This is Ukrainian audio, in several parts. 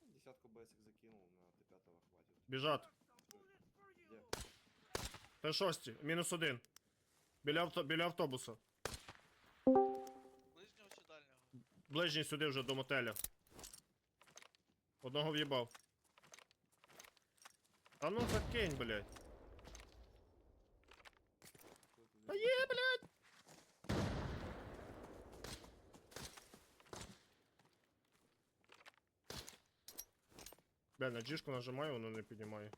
Десятку бесик закинул, на Т5 хватит. Біжать. Где? Т6, мінус один. Біля, авто, біля автобуса. Ближнього чи дальнього? Ближній сюди вже до мотеля. Одного в'їбав. Та ну закинь, блядь. Та є, блядь! Бля, на джишку нажимаю, воно не піднімає.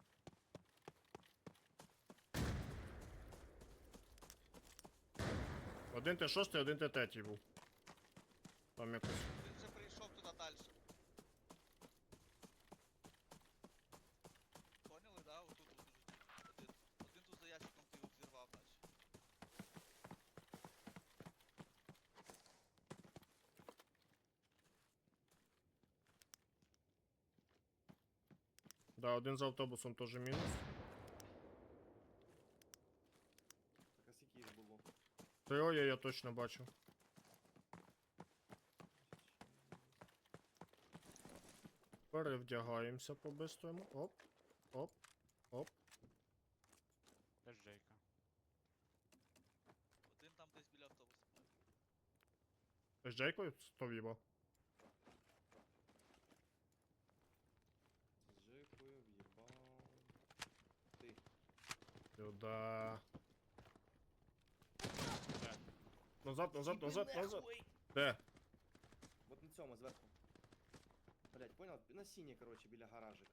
Один Т6, один Т3 був. Там якось. Да, один за автобусом теж мінус. Так, а скільки їх було? Троє я точно бачу. Перевдягаємося по-бистрому. Оп. Оп. Оп. Теж Джейка. Один там десь біля автобуса. З Джейкою? Хто в'їбав? Сюда. Де? Назад, назад, назад, назад. Де? Вот на цьому зверху. Блять, понял? На синє, короче, біля гаражика.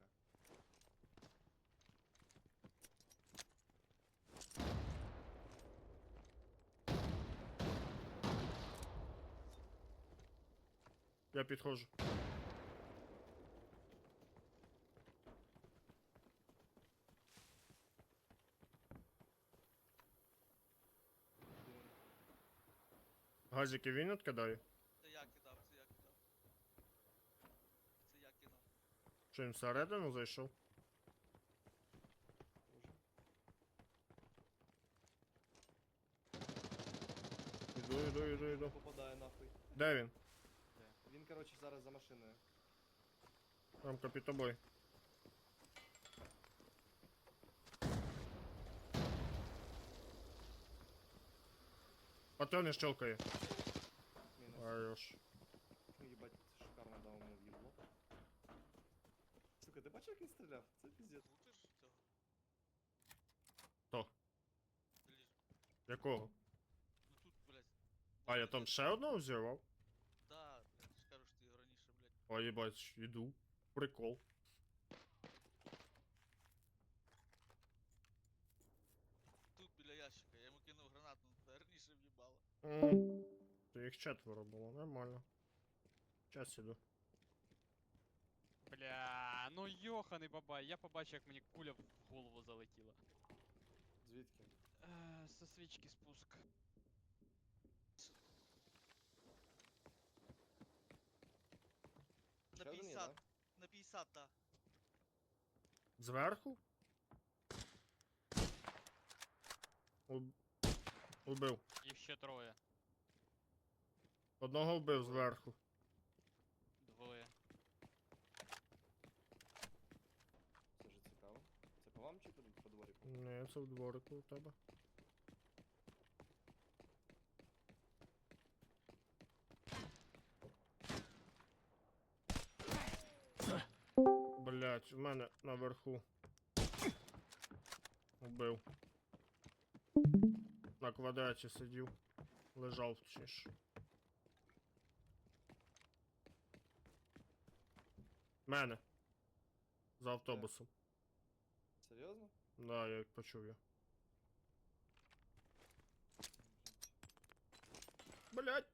Я підходжу. Газики він відкидає? Це я кидав, це я кидав. Це я кинув. Що він всередину зайшов? Іду, іду, іду, іду. Попадає нахуй. Де він? Він, короче, зараз за машиною. Рамка під тобою. Патрони щелкає. Мінус. Хорош. Ну, їбать, шикарно дав йому в'їбло. Сука, ти бачив, як він стріляв? Це піздець. Крутиш цього? То. Блін. Якого? Ну тут, блядь. А, я там ще одного взірвав? Да, блядь, ж кажу, що ти його раніше, блядь. А, їбать, іду. Прикол. То їх четверо було, нормально. Час іду. Бля, ну йоханий бабай, я побачив, як мені куля в голову залетіла. Звідки? Е, Со свічки спуск. На Ще один 50, да? на 50, да. Зверху? Уб... Убив. Ще троє. Одного вбив зверху. Двоє. Це ж цікаво. Це по вам чи по, по дворіку? Ні, це в дворику у тебе. Блять, в мене наверху. Убив. На квадраті сидів. Лежав точніше. Мене. За автобусом. Серйозно? Да, я почув я. Блять.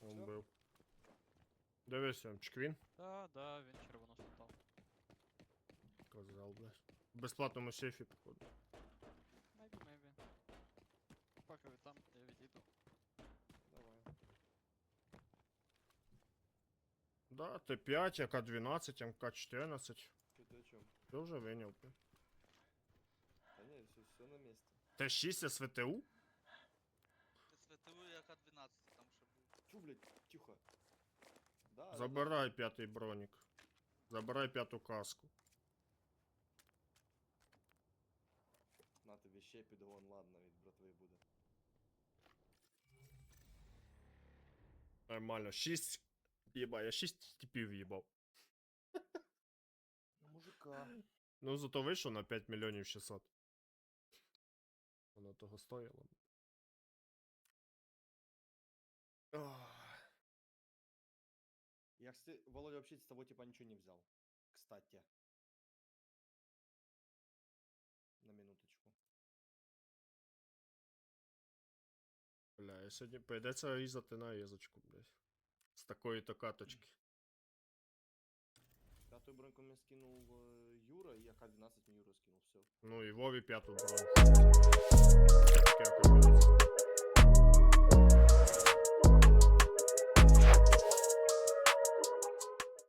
Он був. Дивися, чквін. Да, да, він червоно став. Казав, блядь. В безплатному сейфі, походу. Мейбі, мейбі. Поки ви там, я відійду. Давай. Да, Т5, АК-12, МК-14. Що ти о чому? Ти вже виняв. блядь. все на месте. Т6 СВТУ? СВТУ і АК-12 там ще був. Чу, блядь, тихо. Да. Забирай п'ятий бронік. Забирай п'яту каску. На тобі ще підгон, ладно, від братви буде. Нормально. 6. Єба, я 6 типів їбав. Ну, мужика. Ну, зато вийшов на 5 мільйонів 600. Воно того стоїло. Ох. Я, кстати, Володя вообще с тобой типа ничего не взял. Кстати. На минуточку. Бля, я сьогодні прийдеться різати нарізочку, блядь. З такої то каточки. Пятую броньку мне скинул э, Юра, и АК-12 мне Юра скинул, все. Ну і Вові п'яту бронь. Таке.